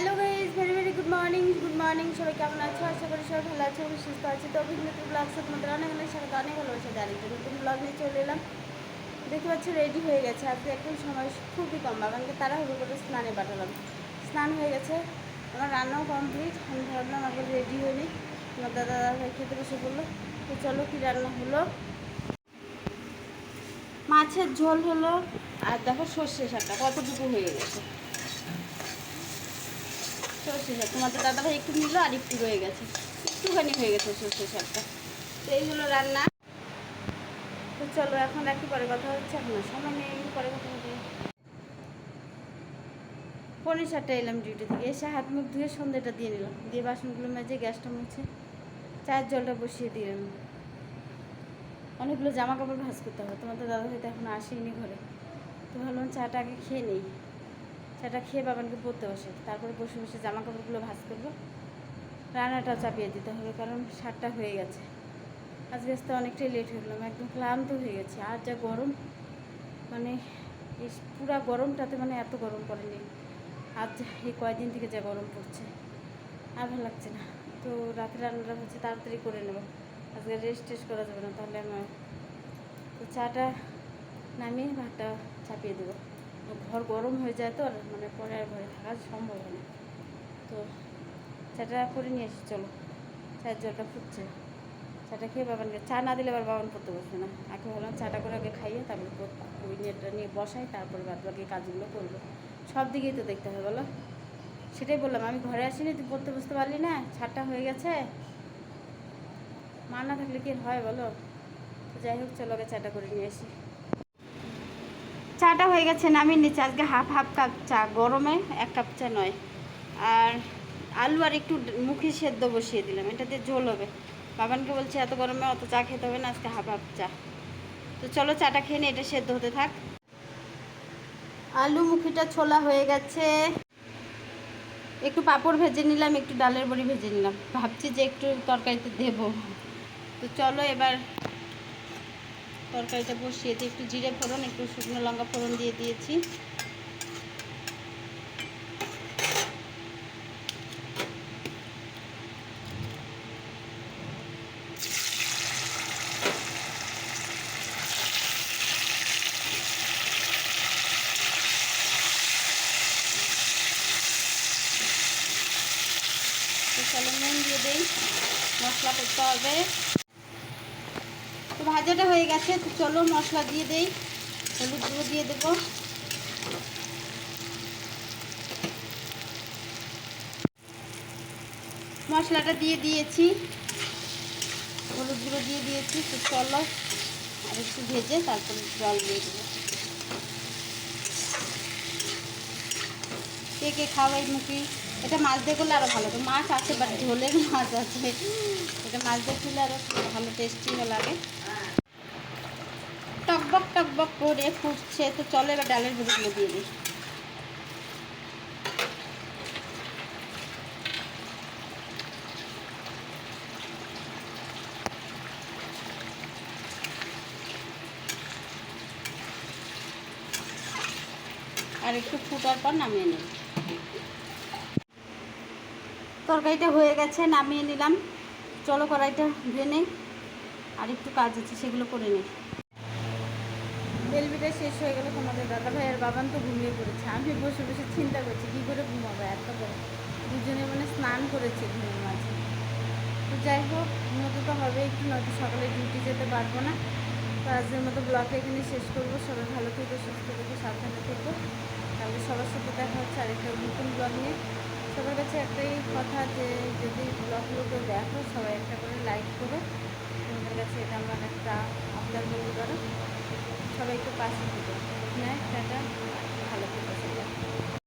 Hello guys very very good morning good morning সবাই কেমন আছো? আশা করি সবাই ভালো আছো, আমি সুস্থ আছি। তো অভিজ্ঞতা ব্লগসে তোমাদের অনেক অনেক সাথে অনেক ভালোবাসা জানি তো নতুন ব্লগ নিয়ে চলে এলাম। দেখতে পাচ্ছি রেডি হয়ে গেছে। আজকে এখন সময় খুবই কম বাবানকে তারা হলো করে স্নানে পাঠালাম। স্নান হয়ে গেছে, আমার রান্নাও কমপ্লিট আমি ভাবলাম আগে রেডি হয়নি আমার দাদা দাদা খেতে বসে পড়ল। তো চলো কী রান্না হলো? মাছের ঝোল হলো। আর দেখো সর্ষে শাকটা, কতটুকু হয়ে গেছে। সর্ষে শাক তোমাদের দাদাভাই একটু নিল আর একটু রয়ে গেছে। একটুখানি হয়ে গেছে সর্ষে শাকটা। তো এই হলো রান্না। তো চলো, এখন একটু পরে কথা হচ্ছে এখন সময় নেই। পরে কথা হবে। পনেরো সাতটা এলাম ডিউটি থেকে। এসে হাত মুখ ধুয়ে সন্ধ্যেটা দিয়ে নিলাম। দিয়ে বাসনগুলো মেজে গ্যাসটা মুছে চায়ের জলটা বসিয়ে দিলাম। অনেকগুলো জামা কাপড় ভাজ করতে হবে। তোমাদের দাদা হয়তো এখন আসেনি ঘরে। তো ভাবলাম চাটা আগে খেয়ে নেই। চাটা খেয়ে বাবানকে পড়তে বসে। তারপরে বসে বসে জামা কাপড়গুলো ভাজ করব। রান্নাটাও চাপিয়ে দিতে হবে, কারণ সাতটা হয়ে গেছে। আজকে আসতে অনেকটাই লেট হয়ে গেলাম একদম ক্লান্ত হয়ে গেছে। আর যা গরম মানে পুরা গরমটাতে মানে এত গরম পড়েনি। আজ এই কয়দিন থেকে যা গরম পড়ছে, আর ভালো লাগছে না। তো রাতে রান্নাটা হচ্ছে তাড়াতাড়ি করে নেব। আজকে রেস্ট টেস্ট করা যাবে না, তাহলে আমার তো চাটা নামিয়ে ভাতটা চাপিয়ে দেবো। ঘর গরম হয়ে যায় তো, আর মানে পরে আর ঘরে থাকা সম্ভব হয় না। তো চাটা করে নিয়ে এসি চলো। চায়ের জলটা ফুটছে। চাটা খেয়ে বাবানকে চা না দিলে আবার বাবান পড়তে বসবে না। আগে বললাম চাটা করে আগে খাইয়ে তারপরে ওই নেটটা নিয়ে বসাই, তারপরে বাদ বাকি কাজগুলো করব। সব দিকেই তো দেখতে হবে বলো। সেটাই বললাম, আমি ঘরে আসিনি, তুই পড়তে বসতে পারলি না ছাড়টা হয়ে গেছে। মা না থাকলে কি হয়, বলো? যাই হোক, চলো আগে চাটা করে নিয়ে আসি। চাটা হয়ে গেছে, নামিয়ে নিচ্ছে। আজকে হাফ হাফ কাপ চা, গরমে এক কাপ চা নয়। আর আলু আর একটু মুখে সেদ্ধ বসিয়ে দিলাম। এটাতে ঝোল হবে। বাবানকে বলছে, এত গরমে অত চা খেতে হবে না, আজকে হাফ হাফ চা। তো চলো চাটা খেয়ে নিই, এটা সেদ্ধ হতে থাক। আলু মুখিটা ছোলা হয়ে গেছে। একটু পাঁপড় ভেজে নিলাম, একটু ডালের বড়ি ভেজে নিলাম। ভাবছি যে একটু তরকারিতে দেবো। তো চলো এবার তরকারিটা বসিয়ে দিয়ে একটু জিরে ফোড়ন, একটু শুকনো লঙ্কা ফোড়ন দিয়ে দিয়েছি। চলো নুন দিয়ে দিই, মশলা করতে হবে। ভাজাটা হয়ে গেছে, তো চলো মশলা দিয়ে দেই, হলুদ গুঁড়ো দিয়ে দেবো। মশলাটা দিয়ে দিয়েছি, হলুদ গুঁড়ো দিয়ে দিয়েছি, তো চলো আর একটু ভেজে তারপরে জল দিয়ে দেবো। কে কে খাওয়াই মুখি? এটা মাছ দিয়ে করলে আরও ভালো তো মাছ আছে বাট ঝোলের মাছ আছে। এটা মাছ দিয়ে খেলে আরও ভালো টেস্টিও লাগে। টকবক টকবক করে ফুটছে। তো চলো এবার ডালের বড়িগুলো দিয়ে দিই। আর একটু ফুটার পর নামিয়ে নেব। তরকারিটা হয়ে গেছে, নামিয়ে নিলাম। চলো কড়াইটা ধুয়ে নেই আর একটু কাজ আছে, সেগুলো করে নিই। বেলবিটা শেষ হয়ে গেলে তোমাদের দাদা ভাই আর বাবান তো ঘুমিয়ে পড়েছে। আমি বসে বসে চিন্তা করছি, কী করে ঘুমাবো? এত করে দুজনে মানে স্নান করেছে ঘুমের মাঝে। তো যাই হোক, ঘুমোতে তো হবে একটু নয়তো সকালে ডিউটি যেতে পারব না। তো আজকের মতো ব্লগটা এখানে শেষ করব। সবাই ভালো থেকো, সুস্থ থেকো, সাবধানে থেকো। তাহলে সবার সাথে দেখা হচ্ছে আরেকটা নতুন ব্লগ নিয়ে। সবার কাছে একটাই কথা যে, যদি ব্লগগুলো কেউ দেখো, সবাই একটা করে লাইক করো তোমাদের কাছে এটা একটু পাশে থেকে হ্যাঁ টাটা।